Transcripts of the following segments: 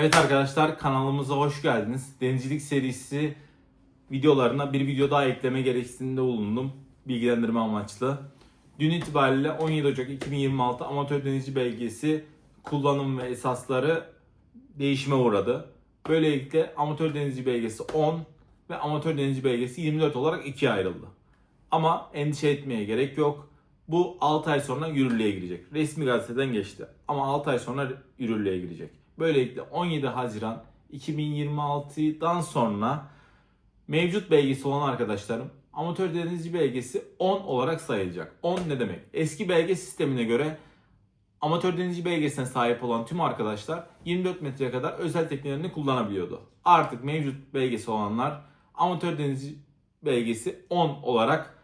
Evet arkadaşlar kanalımıza hoş geldiniz. Denizcilik serisi videolarına bir video daha ekleme gereksinimde bulundum. Bilgilendirme amaçlı. Dün itibariyle 17 Ocak 2026 amatör denizci belgesi kullanım ve esasları değişime uğradı. Böylelikle amatör denizci belgesi 10 ve amatör denizci belgesi 24 olarak ikiye ayrıldı. Ama endişe etmeye gerek yok. Bu 6 ay sonra yürürlüğe girecek. Resmi gazeteden geçti. Ama 6 ay sonra yürürlüğe girecek. Böylelikle 17 Haziran 2026'dan sonra mevcut belgesi olan arkadaşlarım amatör denizci belgesi 10 olarak sayılacak. 10 ne demek? Eski belge sistemine göre amatör denizci belgesine sahip olan tüm arkadaşlar 24 metreye kadar özel teknelerini kullanabiliyordu. Artık mevcut belgesi olanlar amatör denizci belgesi 10 olarak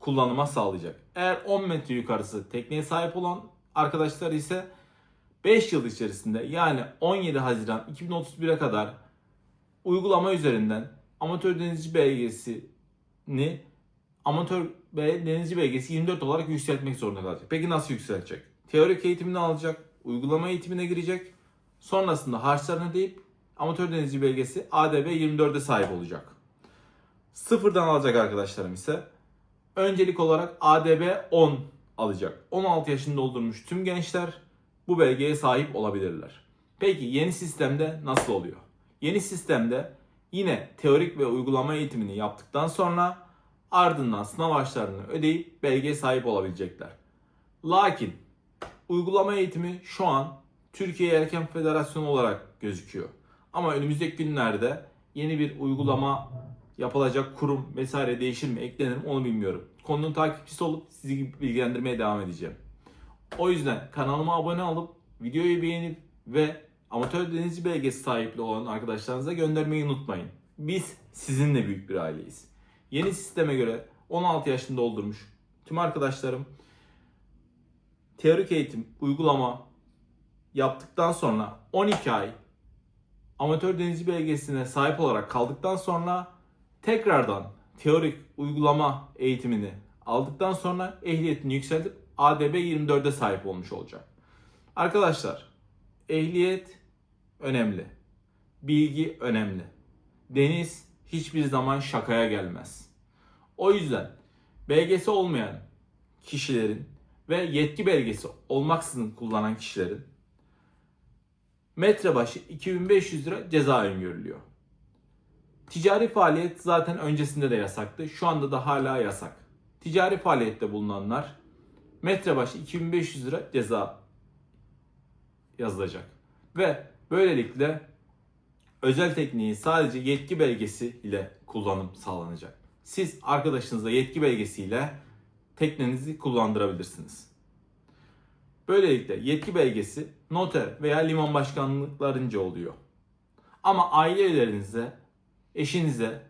kullanıma sağlayacak. Eğer 10 metre yukarısı tekneye sahip olan arkadaşlar ise 5 yıl içerisinde yani 17 Haziran 2031'e kadar uygulama üzerinden amatör denizci belgesini amatör ve denizci belgesi 24 olarak yükseltmek zorunda kalacak. Peki nasıl yükselecek? Teorik eğitimini alacak, uygulama eğitimine girecek. Sonrasında harçlarını ödeyip amatör denizci belgesi ADB 24'e sahip olacak. Sıfırdan alacak arkadaşlarım ise öncelik olarak ADB 10 alacak. 16 yaşını doldurmuş tüm gençler bu belgeye sahip olabilirler. Peki yeni sistemde nasıl oluyor? Yeni sistemde yine teorik ve uygulama eğitimini yaptıktan sonra ardından sınav harçlarını ödeyip belgeye sahip olabilecekler. Lakin uygulama eğitimi şu an Türkiye Yelken Federasyonu olarak gözüküyor. Ama önümüzdeki günlerde yeni bir uygulama yapılacak kurum vesaire değişir mi eklenir mi onu bilmiyorum. Konunun takipçisi olup sizi bilgilendirmeye devam edeceğim. O yüzden kanalıma abone olup videoyu beğenip ve amatör denizci belgesi sahipliği olan arkadaşlarınıza göndermeyi unutmayın. Biz sizinle büyük bir aileyiz. Yeni sisteme göre 16 yaşını doldurmuş tüm arkadaşlarım teorik eğitim, uygulama yaptıktan sonra 12 ay amatör denizci belgesine sahip olarak kaldıktan sonra tekrardan teorik uygulama eğitimini aldıktan sonra ehliyetini yükseltip ADB 24'e sahip olmuş olacak. Arkadaşlar ehliyet önemli. Bilgi önemli. Deniz hiçbir zaman şakaya gelmez. O yüzden belgesi olmayan kişilerin ve yetki belgesi olmaksızın kullanan kişilerin metre başı 2500 lira ceza öngörülüyor. Ticari faaliyet zaten öncesinde de yasaktı. Şu anda da hala yasak. Ticari faaliyette bulunanlar metre başı 2500 lira ceza yazılacak. Ve böylelikle özel tekniği sadece yetki belgesi ile kullanım sağlanacak. Siz arkadaşınıza yetki belgesiyle teknenizi kullandırabilirsiniz. Böylelikle yetki belgesi noter veya liman başkanlıklarınca oluyor. Ama aile üyelerinize, eşinize,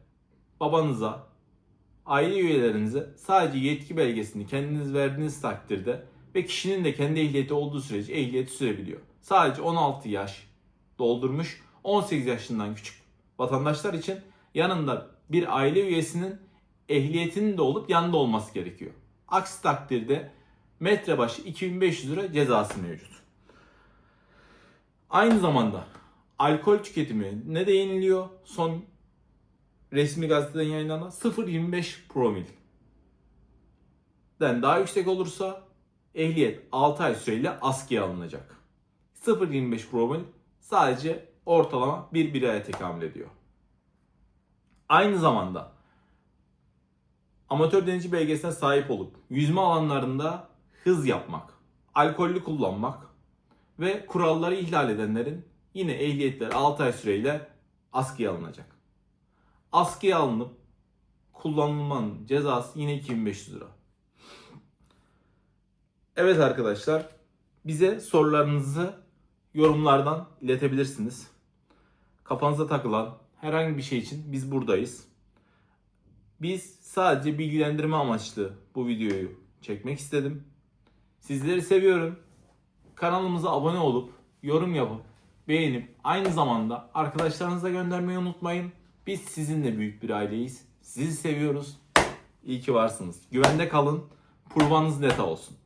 babanıza, aile üyelerinize sadece yetki belgesini kendiniz verdiğiniz takdirde ve kişinin de kendi ehliyeti olduğu sürece ehliyeti sürebiliyor. Sadece 16 yaş doldurmuş 18 yaşından küçük vatandaşlar için yanında bir aile üyesinin ehliyetinin de olup yanında olması gerekiyor. Aksi takdirde metre başı 2500 lira cezası mevcut. Aynı zamanda alkol tüketimi ne değiniliyor? Son resmi gazeteden yayınlanan 0.25 promil. Den daha yüksek olursa ehliyet 6 ay süreyle askıya alınacak. 0.25 promil sadece ortalama bir biraya tekamül ediyor. Aynı zamanda amatör denizci belgesine sahip olup yüzme alanlarında hız yapmak, alkollü kullanmak ve kuralları ihlal edenlerin yine ehliyetleri 6 ay süreyle askıya alınacak. Askıya alınıp kullanılmanın cezası yine 2500 lira. Evet arkadaşlar, bize sorularınızı yorumlardan iletebilirsiniz. Kafanıza takılan herhangi bir şey için biz buradayız. Biz sadece bilgilendirme amaçlı bu videoyu çekmek istedim. Sizleri seviyorum. Kanalımıza abone olup yorum yapıp beğenip aynı zamanda arkadaşlarınıza göndermeyi unutmayın. Biz sizinle büyük bir aileyiz. Sizi seviyoruz. İyi ki varsınız. Güvende kalın. Kurbanınız neta olsun.